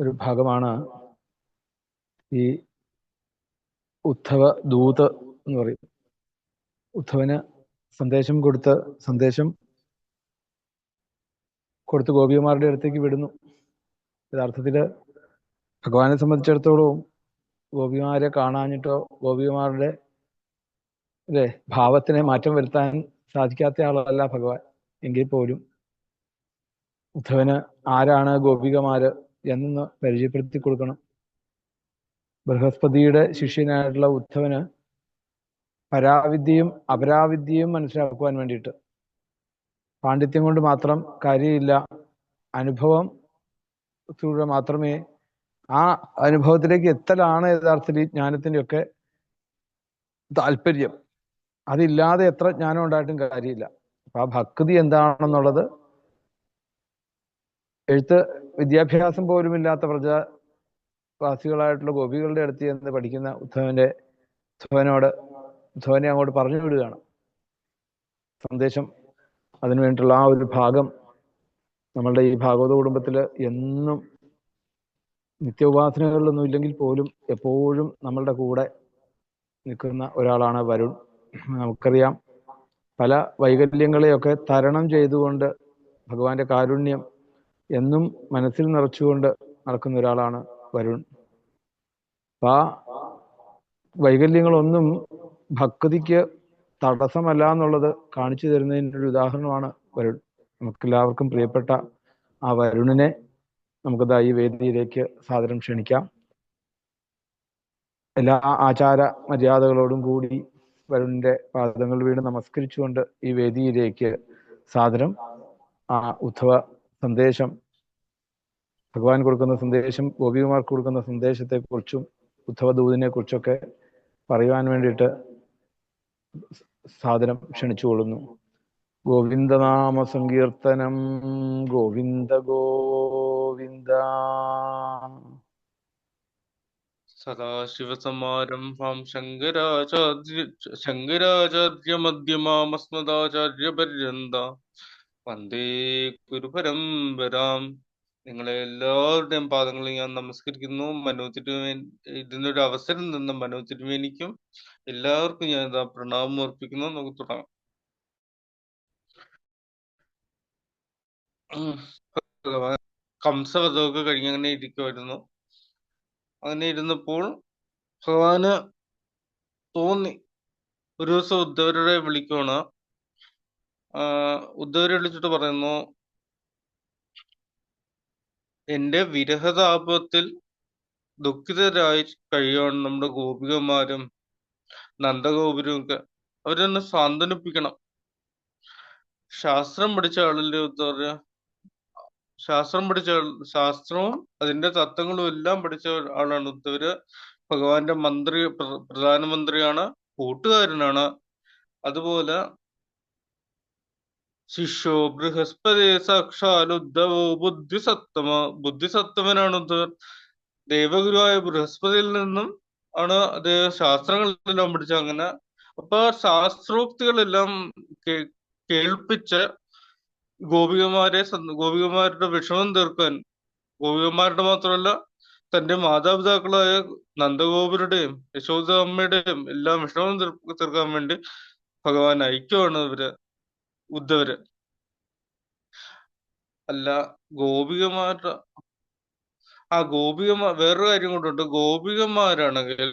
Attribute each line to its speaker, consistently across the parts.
Speaker 1: ഒരു ഭാഗമാണ് ഈ ഉദ്ധവ ദൂത് എന്ന് പറയും. ഉദ്ധവന് സന്ദേശം കൊടുത്ത സന്ദേശം കൊടുത്ത് ഗോപികുമാരുടെ അടുത്തേക്ക് വിടുന്നു. യഥാർത്ഥത്തിൽ ഭഗവാനെ സംബന്ധിച്ചിടത്തോളം ഗോപിമാരെ കാണാഞ്ഞിട്ടോ ഗോപിമാരുടെ അല്ലേ ഭാവത്തിനെ മാറ്റം വരുത്താൻ സാധിക്കാത്ത ആളല്ല ഭഗവാൻ. എങ്കിൽ പോലും ഉദ്ധവന് ആരാണ് ഗോപികമാര് എന്നൊന്ന് പരിചയപ്പെടുത്തി കൊടുക്കണം. ബൃഹസ്പതിയുടെ ശിഷ്യനായിട്ടുള്ള ഉദ്ധവന് പരാവിദ്യയും അപരാവിദ്യയും മനസ്സിലാക്കുവാൻ വേണ്ടിയിട്ട്. പാണ്ഡിത്യം കൊണ്ട് മാത്രം കാര്യമില്ല. അനുഭവം ത്തിലൂടെ മാത്രമേ ആ അനുഭവത്തിലേക്ക് എത്തലാണ് യഥാർത്ഥത്തിൽ ഈ ജ്ഞാനത്തിന്റെ ഒക്കെ താല്പര്യം. അതില്ലാതെ എത്ര ജ്ഞാനം ഉണ്ടായിട്ടും കാര്യമില്ല. അപ്പൊ ആ ഭക്തി എന്താണെന്നുള്ളത് എഴുത്ത് വിദ്യാഭ്യാസം പോലും ഇല്ലാത്ത പ്രജാവാസികളായിട്ടുള്ള ഗോപികളുടെ അടുത്ത് ചെന്ന് പഠിക്കുന്ന ഉദ്ധവന്റെ ഉദ്ധവനോട് ഉദ്ധവനെ അങ്ങോട്ട് പറഞ്ഞു വിടുകയാണ്. സന്ദേശം അതിനു വേണ്ടിയിട്ടുള്ള ആ ഒരു ഭാഗം നമ്മളുടെ ഈ ഭാഗവത കുടുംബത്തിൽ എന്നും നിത്യോപാസനകളിലൊന്നും ഇല്ലെങ്കിൽ പോലും എപ്പോഴും നമ്മളുടെ കൂടെ നിൽക്കുന്ന ഒരാളാണ് വരുൺ. നമുക്കറിയാം പല വൈകല്യങ്ങളെയൊക്കെ തരണം ചെയ്തുകൊണ്ട് ഭഗവാന്റെ കാരുണ്യം എന്നും മനസ്സിൽ നിറച്ചുകൊണ്ട് നടക്കുന്ന ഒരാളാണ് വരുൺ. ആ വൈകല്യങ്ങളൊന്നും ഭക്തിക്ക് തടസ്സമല്ല എന്നുള്ളത് കാണിച്ചു തരുന്നതിന്റെ ഒരു ഉദാഹരണമാണ് വരുൺ. നമുക്കെല്ലാവർക്കും പ്രിയപ്പെട്ട ആ വരുണിനെ നമുക്കത് ഈ വേദിയിലേക്ക് സാദരം ക്ഷണിക്കാം. എല്ലാ ആചാര മര്യാദകളോടും കൂടി വരുണിന്റെ പാദങ്ങൾ വീണ് നമസ്കരിച്ചുകൊണ്ട് ഈ വേദിയിലേക്ക് സാദരം. ആ ഉദ്ധവ സന്ദേശം ഭഗവാൻ കൊടുക്കുന്ന സന്ദേശം ഗോപികുമാർക്ക് കൊടുക്കുന്ന സന്ദേശത്തെക്കുറിച്ചും കുറിച്ചും ഉദ്ധവ ദൂതിനെ കുറിച്ചൊക്കെ പറയുവാൻ വേണ്ടിയിട്ട് സാധനം ക്ഷണിച്ചുകൊള്ളുന്നു. ഗോവിന്ദനാമ സങ്കീർത്തനം ഗോവിന്ദ ഗോവിന്ദ.
Speaker 2: സദാശിവസമാരംഭാം ശങ്കരാചാര്യ ശങ്കരാചാര്യ മധ്യമാമസ്മദാചാര്യപര്യന്ത. വന്ദേ ഗുരുപരമ്പരാം നിങ്ങളെ എല്ലാവരുടെയും പാദങ്ങളിൽ ഞാൻ നമസ്കരിക്കുന്നു. മനോ തിരുവേൻ ഇതിനൊരു അവസരം തന്ന മനോ തിരുവേനിക്കും എല്ലാവർക്കും ഞാൻ ഇതാ പ്രണാമം അർപ്പിക്കുന്നു. നമുക്ക് തുടങ്ങാം. കംസവധമൊക്കെ കഴിഞ്ഞ് അങ്ങനെ ഇരിക്കുമായിരുന്നു അങ്ങനെ ഇരുന്നപ്പോൾ ഭഗവാന് തോന്നി. ഒരു ദിവസം ഉദ്ധവരുടെ വിളിക്കുകയാണ് ആ ഉദ്ധവരെ വിളിച്ചിട്ട് പറയുന്നു എന്റെ വിരഹതാപത്തിൽ ദുഃഖിതരായി കഴിയുകയാണ് നമ്മുടെ ഗോപികമാരും നന്ദഗോപുരും ഒക്കെ അവരെന്നെ സാന്ത്വനിപ്പിക്കണം. ശാസ്ത്രം പഠിച്ച ആളല്ലേ പറയാ ശാസ്ത്രം പഠിച്ച ശാസ്ത്രവും അതിന്റെ തത്വങ്ങളും എല്ലാം പഠിച്ച ആളാണ് ഉദ്ധവര്. ഭഗവാന്റെ മന്ത്രി പ്ര- പ്രധാനമന്ത്രിയാണ് കൂട്ടുകാരനാണ്. അതുപോലെ ശിഷ്യോ ബൃഹസ്പതി സാക്ഷാൽ ബുദ്ധിസത്തമ ബുദ്ധിസത്തമനാണ് ഉദ്ധവൻ ദേവഗുരുവായ ബൃഹസ്പതിയിൽ നിന്നും ആണ് അദ്ദേഹം ശാസ്ത്രങ്ങളെല്ലാം പഠിച്ച അങ്ങനെ. അപ്പൊ ശാസ്ത്രോക്തികളെല്ലാം കേൾപ്പിച്ച് ഗോപികമാരെ ഗോപികമാരുടെ വിഷമം തീർക്കാൻ ഗോപികമാരുടെ മാത്രമല്ല തന്റെ മാതാപിതാക്കളായ നന്ദഗോപുരുടെയും യശോദ അമ്മയുടെയും എല്ലാം വിഷമം തീർ- തീർക്കാൻ വേണ്ടി ഭഗവാൻ ഐക്യമാണ് ഇവർ. ഉദ്ധവര്. അല്ല ഗോപികമാരുടെ ആ ഗോപികമാർ വേറൊരു കാര്യം കൊണ്ടുണ്ട് ഗോപികമാരാണെങ്കിൽ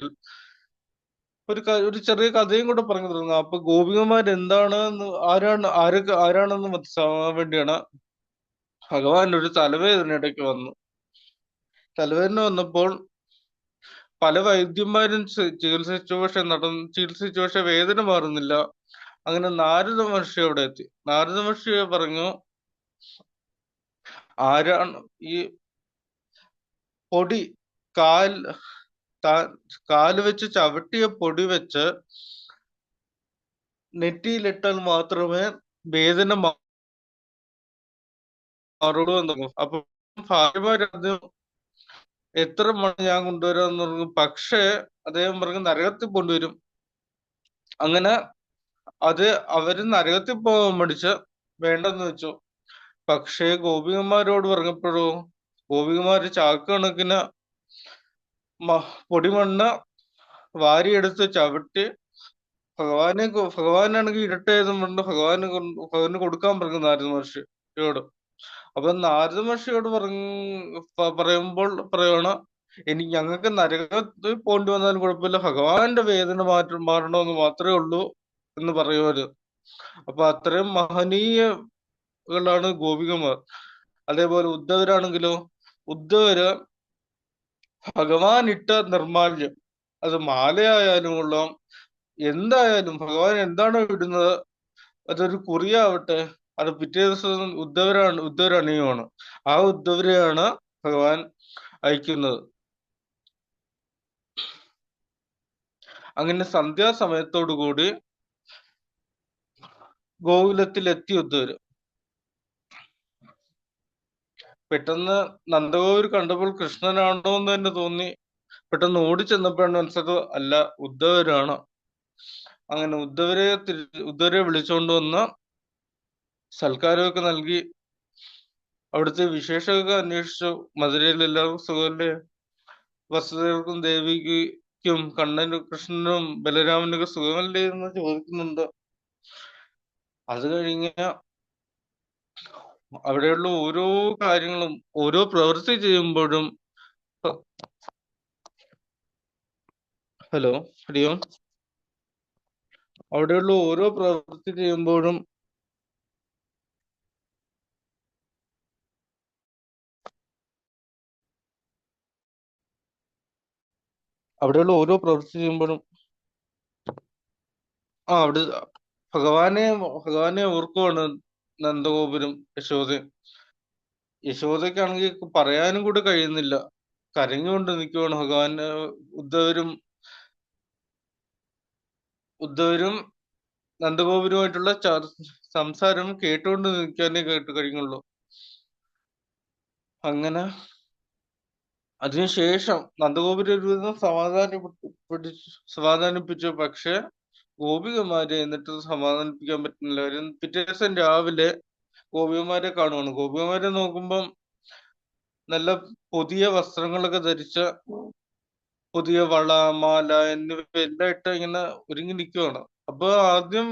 Speaker 2: ഒരു ഒരു ചെറിയ കഥയും കൂടെ പറഞ്ഞു തരുന്നു. അപ്പൊ ഗോപികമാർ എന്താണ് ആരാണ് ആരൊക്കെ ആരാണെന്ന് മനസ്സിലാവാൻ വേണ്ടിയാണ് ഭഗവാൻ ഒരു തലവേദന ഇടയ്ക്ക് വന്നു. തലവേദന വന്നപ്പോൾ പല വൈദ്യന്മാരും ചികിത്സിച്ചു പക്ഷെ നടന്ന് ചികിത്സിച്ചു പക്ഷെ വേദന മാറുന്നില്ല. അങ്ങനെ നാരദ മഹർഷി അവിടെ എത്തി. നാരദ മഹർഷി പറഞ്ഞു ആരാണ് ഈ പൊടി കാൽ കാൽ വെച്ച് ചവിട്ടിയ പൊടി വെച്ച് നെറ്റിയിലിട്ടാൽ മാത്രമേ വേദന മാറുള്ളൂ എന്ന് അപ്പൊ ഭാര്യമാരത് എത്ര മണി ഞാൻ കൊണ്ടുവരാന്ന് പറഞ്ഞു. പക്ഷേ അദ്ദേഹം പറഞ്ഞു നരകത്തിൽ കൊണ്ടുവരും. അങ്ങനെ അത് അവർ നരകത്തിൽ പോകാൻ മടിച്ച്. വേണ്ടെന്ന് വെച്ചു. പക്ഷേ ഗോപികന്മാരോട് പറഞ്ഞപ്പോഴോ ഗോപികമാര് ചാക്ക് കണക്കിന് മ- പൊടിമണ്ണ് വാരിയെടുത്ത് ചവിട്ടി ഭഗവാനെ ഭഗവാനാണെങ്കിൽ ഇരട്ടേതും പറഞ്ഞു ഭഗവാന് ഭഗവാന് കൊടുക്കാൻ പറഞ്ഞു നാരദ മഹർഷിയോട്. അപ്പൊ നാരദ മഹർഷിയോട് പറയുമ്പോൾ പറയണ എനിക്ക് ഞങ്ങൾക്ക് നരകത്തിൽ പോണ്ടി വന്നാലും കുഴപ്പമില്ല. ഭഗവാന്റെ വേദന മാറ്റം മാറണമെന്ന് മാത്രമേ ഉള്ളൂ. എന്ന് പറയുമായിരുന്നു അപ്പൊ അത്രയും മഹനീയകളാണ് ഗോപികമാർ. അതേപോലെ ഉദ്ധവരാണെങ്കിലോ ഉദ്ധവര് ഭഗവാൻ ഇട്ട നിർമാല്യം. അത് മാലയായാലും കൊള്ളാം എന്തായാലും ഭഗവാൻ എന്താണോ ഇടുന്നത് അതൊരു കുറിയാവട്ടെ. അത് പിറ്റേ ദിവസം ഉദ്ധവരാണ് ഉദ്ധവരണിയുമാണ് ആ ഉദ്ധവരെയാണ് ഭഗവാൻ അയക്കുന്നത്. അങ്ങനെ സന്ധ്യാസമയത്തോടു കൂടി ഗോകുലത്തിൽ എത്തി ഒത്തുവരും പെട്ടെന്ന് നന്ദഗോപുർ കണ്ടപ്പോൾ കൃഷ്ണനാണോ എന്ന് തന്നെ തോന്നി. പെട്ടെന്ന് ഓടിച്ചെന്നപ്പോഴാണ് മനസ്സിലത് അല്ല ഉദ്ധവരാണ്. അങ്ങനെ ഉദ്ധവരെ ഉദ്ധവരെ വിളിച്ചുകൊണ്ട് വന്ന സൽക്കാരമൊക്കെ നൽകി. അവിടുത്തെ വിശേഷമൊക്കെ അന്വേഷിച്ചു. മധുരയിൽ എല്ലാവർക്കും സുഖമല്ലേ? വസുദേവർക്കും ദേവിക്കും കണ്ണനും കൃഷ്ണനും ബലരാമനൊക്കെ സുഖമല്ലേ എന്ന് ചോദിക്കുന്നുണ്ട്. അത് കഴിഞ്ഞ അവിടെയുള്ള ഓരോ കാര്യങ്ങളും ഓരോ പ്രവൃത്തി ചെയ്യുമ്പോഴും ഹലോ ഹരിയോ അവിടെയുള്ള ഓരോ പ്രവൃത്തി ചെയ്യുമ്പോഴും അവിടെയുള്ള ഓരോ പ്രവൃത്തി ചെയ്യുമ്പോഴും ആ അവിടെ ഭഗവാനെ ഭഗവാനെ ഓർക്കുവാണ് നന്ദഗോപുരം യശോദ. യശോദയ്ക്കാണെങ്കിൽ പറയാനും കൂടെ കഴിയുന്നില്ല. കരഞ്ഞുകൊണ്ട് നിൽക്കുവാണ് ഭഗവാൻ. ഉദ്ധവരും ഉദ്ധവരും നന്ദഗോപുരമായിട്ടുള്ള സംസാരം കേട്ടുകൊണ്ട് നിൽക്കാനേ കേട്ട് കഴിഞ്ഞുള്ളൂ അങ്ങനെ അതിനുശേഷം നന്ദഗോപുരം ഒരുവിധം സമാധാനപ്പെട്ടു സമാധാനിപ്പിച്ചു. പക്ഷെ ഗോപികമാരെ എന്നിട്ട് സമാധാനിപ്പിക്കാൻ പറ്റുന്നില്ല. കാര്യം പിറ്റേ ദിവസം രാവിലെ ഗോപികമാരെ കാണുവാണ്. ഗോപികമാരെ നോക്കുമ്പം നല്ല പുതിയ വസ്ത്രങ്ങളൊക്കെ ധരിച്ച പുതിയ വള മാല എന്നിവ എല്ലാം ഇട്ട് ഇങ്ങനെ ഒരുങ്ങി നിൽക്കുവാണ് അപ്പൊ ആദ്യം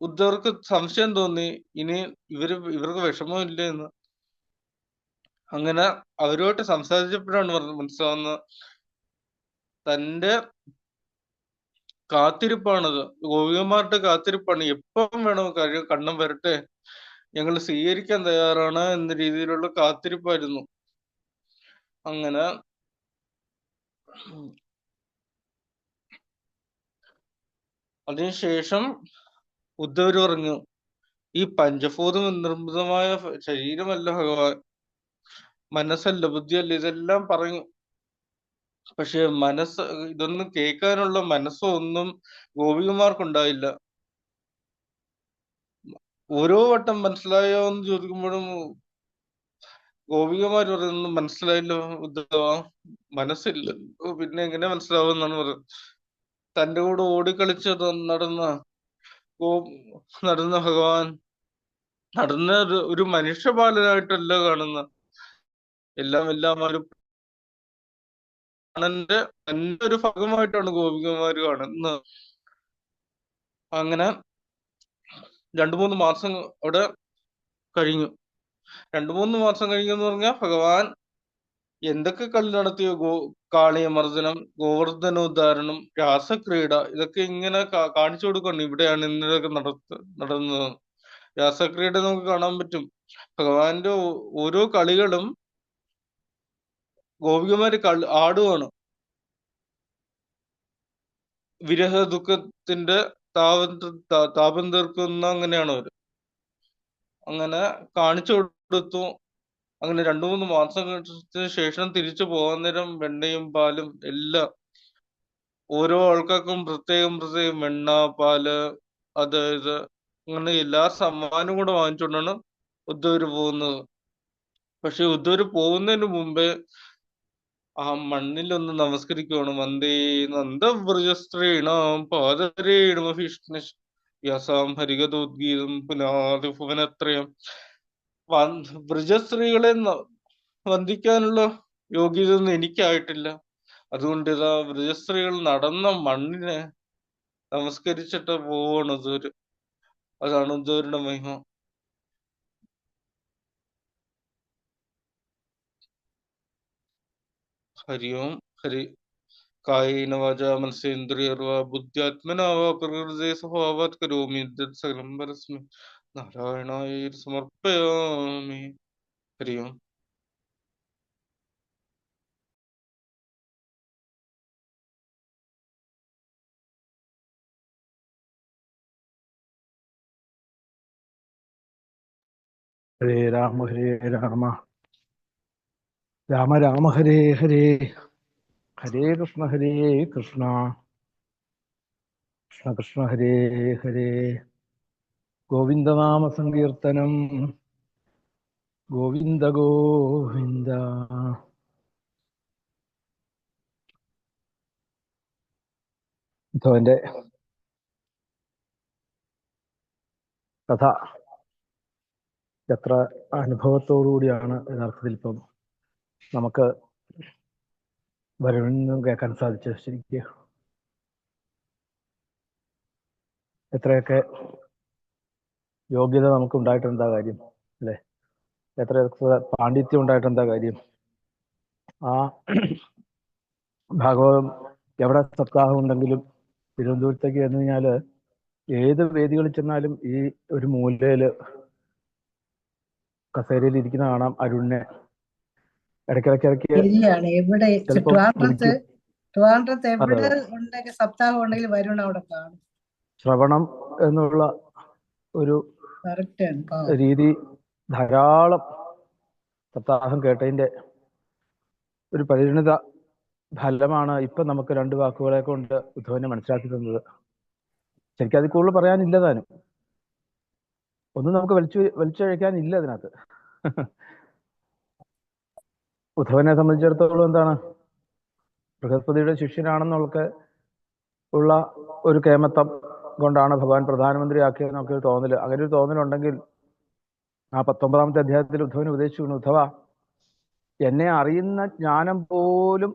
Speaker 2: ഉദ്ധവർക്ക് സംശയം തോന്നി. ഇനി ഇവർ ഇവർക്ക് വിഷമമില്ല എന്ന്. അങ്ങനെ അവരുമായിട്ട് സംസാരിച്ചപ്പോഴാണ് മനസ്സിലാവുന്നത്. തന്റെ കാത്തിരിപ്പാണത് ഗോപികമാരുടെ കാത്തിരിപ്പാണ്. എപ്പം വേണം കഴി കണ്ണം വരട്ടെ. ഞങ്ങൾ സ്വീകരിക്കാൻ തയ്യാറാണ് എന്ന രീതിയിലുള്ള കാത്തിരിപ്പായിരുന്നു. അങ്ങനെ അതിനുശേഷം ഉദ്ധവർ പറഞ്ഞു ഈ പഞ്ചഭൂതം നിർമ്മിതമായ ശരീരമല്ല ഭഗവാൻ. മനസ്സല്ല ബുദ്ധിയല്ല ഇതെല്ലാം പറഞ്ഞു പക്ഷെ മനസ്സ് ഇതൊന്നും കേൾക്കാനുള്ള മനസ്സോ ഒന്നും ഓരോ വട്ടം മനസ്സിലായോ എന്ന് ചോദിക്കുമ്പോഴും ഗോപികമാർ പറയുന്നു മനസ്സിലായില്ലോ ഉദ്ധവ മനസ്സില്ല പിന്നെ എങ്ങനെ മനസ്സിലാവും എന്നാണ് പറയുന്നത്. തന്റെ കൂടെ ഓടിക്കളിച്ച് നടന്ന ഗോ നടന്ന ഭഗവാൻ നടന്ന ഒരു മനുഷ്യപാലനായിട്ടല്ല കാണുന്ന. എല്ലാം എല്ലാം ഒരു പ്രാണന്റെ തന്റെ ഒരു ഭാഗമായിട്ടാണ് ഗോപികമാര് കാണുന്നത്. അങ്ങനെ രണ്ടു മൂന്ന് മാസം അവിടെ കഴിഞ്ഞു. രണ്ടു മൂന്ന് മാസം കഴിഞ്ഞെന്ന് പറഞ്ഞാൽ ഭഗവാൻ എന്തൊക്കെ കളി നടത്തിയോ? ഗോ കാളിയമർദ്ദനം ഗോവർദ്ധനോദ്ധാരണം രാസക്രീഡ ഇതൊക്കെ ഇങ്ങനെ കാണിച്ചു കൊടുക്കണം ഇവിടെയാണ് ഇന്നലൊക്കെ നടത്ത നടന്നത്. രാസക്രീഡ നമുക്ക് കാണാൻ പറ്റും. ഭഗവാന്റെ ഓരോ കളികളും ഗോപികമാര് കളി ആടുവാണ്? വിരഹ ദുഃഖത്തിന്റെ താപം താപം തീർക്കുന്ന അങ്ങനെയാണ് അവർ? അങ്ങനെ കാണിച്ചു കൊടുത്തു. അങ്ങനെ രണ്ടു മൂന്ന് മാസത്തിന് ശേഷം തിരിച്ചു പോകാൻ നേരം വെണ്ണയും പാലും എല്ലാം ഓരോ ആൾക്കാർക്കും പ്രത്യേകം പ്രത്യേകം വെണ്ണ പാൽ അത് ഇത് അങ്ങനെ എല്ലാ സമ്മാനവും കൂടെ വാങ്ങിച്ചുകൊണ്ടാണ് ഉദ്ധവര് പോകുന്നത്. പക്ഷെ ഉദ്ധവര് പോകുന്നതിന് മുമ്പേ ആ മണ്ണിലൊന്ന് നമസ്കരിക്കുവാണ്. വന്ദേ നന്ദവ്രജസ്ത്രീണാം പാദരേണുമഭീഷ്ണ യാസാം ഹരിഗതോദ്ഗീതം പുനാതി ഭുവനത്രയം. വന്- ബ്രജസ്ത്രീകളെ ന- വന്ദിക്കാനുള്ള യോഗ്യത ഒന്നും എനിക്കായിട്ടില്ല. അതുകൊണ്ട് ഇതാ വ്രജസ്ത്രീകൾ നടന്ന മണ്ണിനെ നമസ്കരിച്ചിട്ട് പോവാണ് ഉദൂര് അതാണ് ഉദൂരിന്റെ മഹിമ. हरिओं हरि कायेन नवाजा मनसेन्द्रियर्वा बुद्ध्यात्मना वा प्रकृते स्वभावात् करोमि यद्यत् सकलं परस्मै नारायणाय समर्पयामि हरे राम हरे
Speaker 1: राम। രാമ രാമ ഹരേ ഹരേ. ഹരേ കൃഷ്ണ ഹരേ കൃഷ്ണ. കൃഷ്ണ കൃഷ്ണ ഹരേ ഹരേ. ഗോവിന്ദനാമ സങ്കീർത്തനം. ഗോവിന്ദ ഗോവിന്ദ. ഉദ്ധവന്റെ കഥ. എത്ര അനുഭവത്തോടുകൂടിയാണ് യഥാർത്ഥത്തിൽ ഇപ്പം നമുക്ക് നിന്നും കേൾക്കാൻ സാധിച്ചു. ശരിക്കും. എത്രയൊക്കെ യോഗ്യത നമുക്ക് ഉണ്ടായിട്ട് എന്താ കാര്യം? അല്ലെ? എത്രയൊക്കെ പാണ്ഡിത്യം ഉണ്ടായിട്ട് എന്താ കാര്യം? ആ ഭാഗവതം എവിടെ സപ്താഹം ഉണ്ടെങ്കിലും തിരുവനന്തപുരത്തേക്ക് വന്നു കഴിഞ്ഞാൽ ഏത് വേദികളിൽ ചെന്നാലും ഈ ഒരു മൂലയിൽ കസേരയിൽ ഇരിക്കുന്ന കാണാം അരുണിനെ. ഇടയ്ക്കിടയ്ക്ക് ഇടയ്ക്ക്
Speaker 3: ശരിയാണ് എവിടെ ട്രിവാൻഡ്രത്ത്
Speaker 1: അതെ
Speaker 3: എവിടെ
Speaker 1: അതെ
Speaker 3: ഉണ്ടെങ്കിൽ സപ്താഹം ഉണ്ടെങ്കിൽ വരുണ അവിടെ കാണും.
Speaker 1: ശ്രവണം എന്നുള്ള ഒരു രീതി ധാരാളം സപ്താഹം കേട്ടതിന്റെ ഒരു പരിണിത ഫലമാണ് ഇപ്പൊ നമുക്ക് രണ്ട് വാക്കുകളെ കൊണ്ട് ഉദ്ധവനെ മനസ്സിലാക്കി തന്നത്. ശരിക്കും അതിൽ കൂടുതൽ പറയാനില്ല താനും. ഒന്നും നമുക്ക് വലിച്ചു വലിച്ചഴിക്കാനില്ല അതിനകത്ത്. ഉദ്ധവനെ സംബന്ധിച്ചിടത്തോളം എന്താണ്? ബൃഹസ്പതിയുടെ ശിഷ്യനാണെന്നൊക്കെ ഉള്ള ഒരു കേമത്തം കൊണ്ടാണ് ഭഗവാൻ പ്രധാനമന്ത്രിയാക്കിയത് ഒരു തോന്നൽ. അങ്ങനെ ഒരു തോന്നലുണ്ടെങ്കിൽ ആ പത്തൊമ്പതാമത്തെ അധ്യായത്തിൽ ഉദ്ധവന് ഉപദേശിക്കുന്നു ഉദ്ധവ എന്നെ അറിയുന്ന ജ്ഞാനം പോലും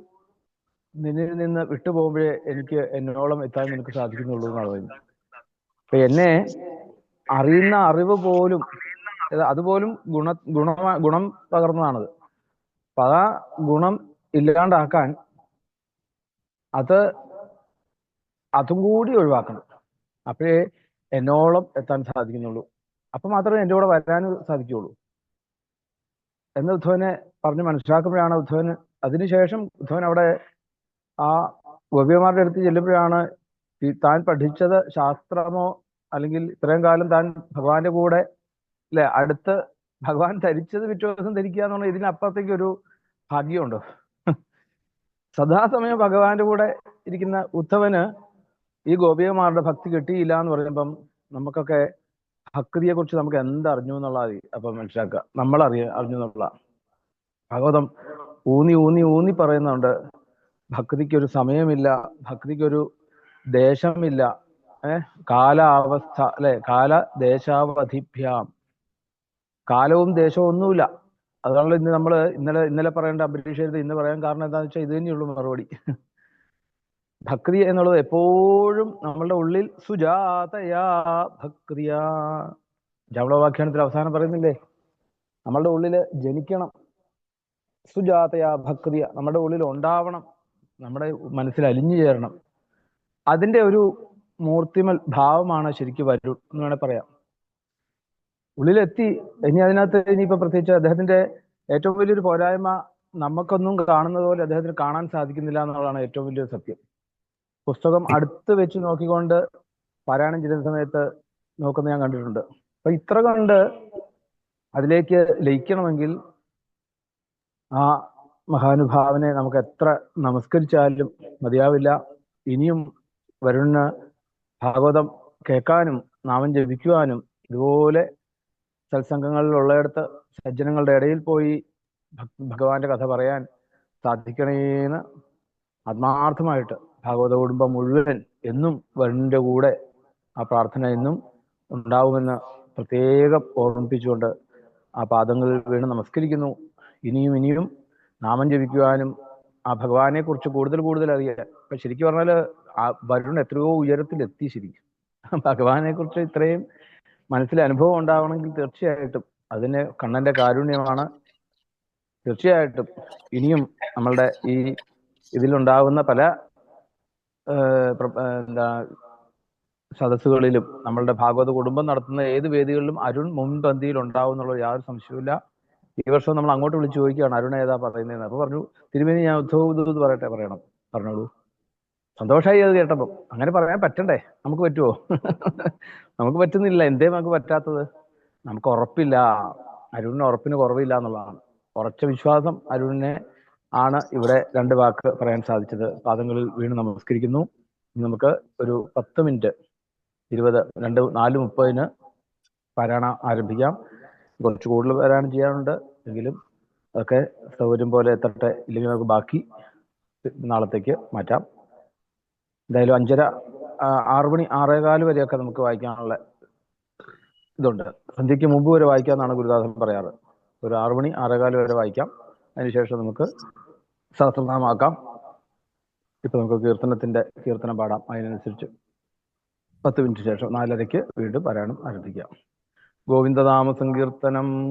Speaker 1: നിന്നിൽ നിന്ന് വിട്ടുപോകുമ്പോഴേ എനിക്ക് എന്നോളം എത്താൻ നിനക്ക് സാധിക്കുന്നുള്ളൂ എന്നാണ് പറയുന്നത്. അപ്പൊ എന്നെ അറിയുന്ന അറിവ് പോലും അതുപോലും ഗുണ ഗുണ ഗുണം പകർന്നതാണത്. അപ്പൊ ആ ഗുണം ഇല്ലാണ്ടാക്കാൻ അത് അതും കൂടി ഒഴിവാക്കണം. അപ്പോഴേ എന്നോളം എത്താൻ സാധിക്കുന്നുള്ളൂ. അപ്പൊ മാത്രമേ എന്റെ കൂടെ വരാൻ സാധിക്കുകയുള്ളൂ എന്ന് ഉദ്ധവനെ പറഞ്ഞ് മനസ്സിലാക്കുമ്പോഴാണ് ഉദ്ധവന് അതിനുശേഷം ഉദ്ധവൻ അവിടെ ആ ഗോപിയമാരുടെ അടുത്ത് ചെല്ലുമ്പോഴാണ് ഈ താൻ പഠിച്ചത് ശാസ്ത്രമോ അല്ലെങ്കിൽ ഇത്രയും കാലം താൻ ഭഗവാന്റെ കൂടെ അല്ലെ? അടുത്ത് ഭഗവാൻ ധരിച്ചത് പിറ്റേ ദിവസം ധരിക്കുക എന്നുള്ള ഇതിനപ്പുറത്തേക്ക് ഒരു ഭാഗ്യമുണ്ടോ. സദാസമയം ഭഗവാന്റെ കൂടെ ഇരിക്കുന്ന ഉദ്ധവന് ഈ ഗോപികമാരുടെ ഭക്തി കിട്ടിയില്ല എന്ന് പറയുമ്പം നമുക്കൊക്കെ ഭക്തിയെ കുറിച്ച് നമുക്ക് എന്തറിഞ്ഞു എന്നുള്ളത് അപ്പൊ മനസ്സിലാക്കുക. നമ്മൾ അറിയ അറിഞ്ഞു എന്നുള്ള ഭഗവതം ഊന്നി ഊന്നി ഊന്നി പറയുന്നുണ്ട്. ഭക്തിക്കൊരു സമയമില്ല ഭക്തിക്കൊരു ദേശമില്ല. ഏഹ് കാലാവസ്ഥ അല്ലെ? കാല ദേശാവധിഭ്യാം കാലവും ദേശവും ഒന്നുമില്ല. അതാണല്ലോ ഇന്ന് നമ്മൾ ഇന്നലെ ഇന്നലെ പറയേണ്ട എഴുതി ഇന്ന് പറയാൻ കാരണം എന്താണെന്ന് വെച്ചാൽ ഇത് തന്നെയുള്ളൂ മറുപടി. ഭക്തി എന്നുള്ളത് എപ്പോഴും നമ്മളുടെ ഉള്ളിൽ സുജാതയാ ഭക്തിയ. ജവളവാഖ്യാനത്തിൽ അവസാനം പറയുന്നില്ലേ? നമ്മളുടെ ഉള്ളിൽ ജനിക്കണം. സുജാതയാ ഭക്തിയ. നമ്മുടെ ഉള്ളിൽ ഉണ്ടാവണം. നമ്മുടെ മനസ്സിൽ അലിഞ്ഞു ചേരണം. അതിന്റെ ഒരു മൂർത്തിമൽ ഭാവമാണ് ശരിക്കും വരൂ എന്ന് വേണേൽ പറയാം. ഉള്ളിലെത്തി. ഇനി അതിനകത്ത് ഇനിയിപ്പോ പ്രത്യേകിച്ച് അദ്ദേഹത്തിന്റെ ഏറ്റവും വലിയൊരു പോരായ്മ നമുക്കൊന്നും കാണുന്നത് പോലെ അദ്ദേഹത്തിന് കാണാൻ സാധിക്കുന്നില്ല എന്നുള്ളതാണ് ഏറ്റവും വലിയൊരു സത്യം. പുസ്തകം അടുത്ത് വെച്ച് നോക്കിക്കൊണ്ട് പാരായണം ചെയ്യുന്ന സമയത്ത് നോക്കുന്ന ഞാൻ കണ്ടിട്ടുണ്ട്. അപ്പൊ ഇത്ര കണ്ട് അതിലേക്ക് ലയിക്കണമെങ്കിൽ ആ മഹാനുഭാവനെ നമുക്ക് എത്ര നമസ്കരിച്ചാലും മതിയാവില്ല. ഇനിയും വരുന്ന ഭാഗവതം കേൾക്കാനും നാമം ജപിക്കുവാനും ഇതുപോലെ സത്സംഗങ്ങളിലുള്ളയിടത്ത് സജ്ജനങ്ങളുടെ ഇടയിൽ പോയി ഭഗവാന്റെ കഥ പറയാൻ സാധിക്കണേന്ന് ആത്മാർത്ഥമായിട്ട് ഭാഗവത കുടുംബം മുഴുവൻ എന്നും വരുണിന്റെ കൂടെ ആ പ്രാർത്ഥന എന്നും ഉണ്ടാവുമെന്ന് പ്രത്യേകം ഓർമ്മിപ്പിച്ചുകൊണ്ട് ആ പാദങ്ങളിൽ വീണ് നമസ്കരിക്കുന്നു. ഇനിയും ഇനിയും നാമം ജപിക്കുവാനും ആ ഭഗവാനെ കുറിച്ച് കൂടുതൽ കൂടുതൽ അറിയാൻ ഇപ്പൊ ശരിക്കും പറഞ്ഞാൽ ആ വരുൺ എത്രയോ ഉയരത്തിലെത്തി ശരിക്കും. ഭഗവാനെ കുറിച്ച് ഇത്രയും മനസ്സിൽ അനുഭവം ഉണ്ടാവണമെങ്കിൽ തീർച്ചയായിട്ടും അതിന് കണ്ണന്റെ കാരുണ്യമാണ്. തീർച്ചയായിട്ടും ഇനിയും നമ്മളുടെ ഈ ഇതിലുണ്ടാകുന്ന പല എന്താ സദസ്സുകളിലും നമ്മളുടെ ഭാഗവത കുടുംബം നടത്തുന്ന ഏത് വേദികളിലും അരുൺ മുൻപന്തിയിൽ ഉണ്ടാവും എന്നുള്ള യാതൊരു സംശയവുമില്ല. ഈ വർഷം നമ്മൾ അങ്ങോട്ട് വിളിച്ചു ചോദിക്കുകയാണ് അരുൺ ഏതാ പറയുന്നതെന്ന്. അപ്പൊ പറഞ്ഞു തിരുമേനി ഞാൻ ഉദ്ധവ് പറയട്ടെ പറയണം. പറഞ്ഞോളൂ. സന്തോഷമായി അത് കേട്ടപ്പോൾ അങ്ങനെ പറയാൻ പറ്റണ്ടേ? നമുക്ക് പറ്റുമോ നമുക്ക് പറ്റുന്നില്ല. എന്തേ നമുക്ക് പറ്റാത്തത്? നമുക്ക് ഉറപ്പില്ല. അരുണിന് ഉറപ്പിന് കുറവില്ല എന്നുള്ളതാണ്. ഉറച്ച വിശ്വാസം അരുണിനെ ആണ് ഇവിടെ രണ്ട് വാക്ക് പറയാൻ സാധിച്ചത്. പാദങ്ങളിൽ വീണ് നമസ്കരിക്കുന്നു. നമുക്ക് ഒരു പത്ത് മിനിറ്റ് ഇരുപത് രണ്ട് നാല് മുപ്പതിന് പാരായണ ആരംഭിക്കാം. കുറച്ച് കൂടുതൽ പാരായണം ചെയ്യാനുണ്ട്. എങ്കിലും അതൊക്കെ സൗകര്യം പോലെ എത്തട്ടെ ഇല്ലെങ്കിൽ നമുക്ക് ബാക്കി നാളത്തേക്ക് മാറ്റാം. എന്തായാലും അഞ്ചര ആറു മണി ആറേകാൽ വരെയൊക്കെ നമുക്ക് വായിക്കാനുള്ള ഇതുണ്ട്. സന്ധ്യയ്ക്ക് മുമ്പ് വരെ വായിക്കാമെന്നാണ് ഗുരുദാസൻ പറയാറ്. ഒരു ആറു മണി ആറേകാൽ വരെ വായിക്കാം. അതിനുശേഷം നമുക്ക് സഹസ്രനാമാക്കാം. ഇപ്പൊ നമുക്ക് കീർത്തനത്തിന്റെ കീർത്തനം പാടാം. അതിനനുസരിച്ച് പത്ത് മിനിറ്റ് ശേഷം നാലരയ്ക്ക് വീണ്ടും പാരായണം ആരംഭിക്കാം. ഗോവിന്ദനാമ സങ്കീർത്തനം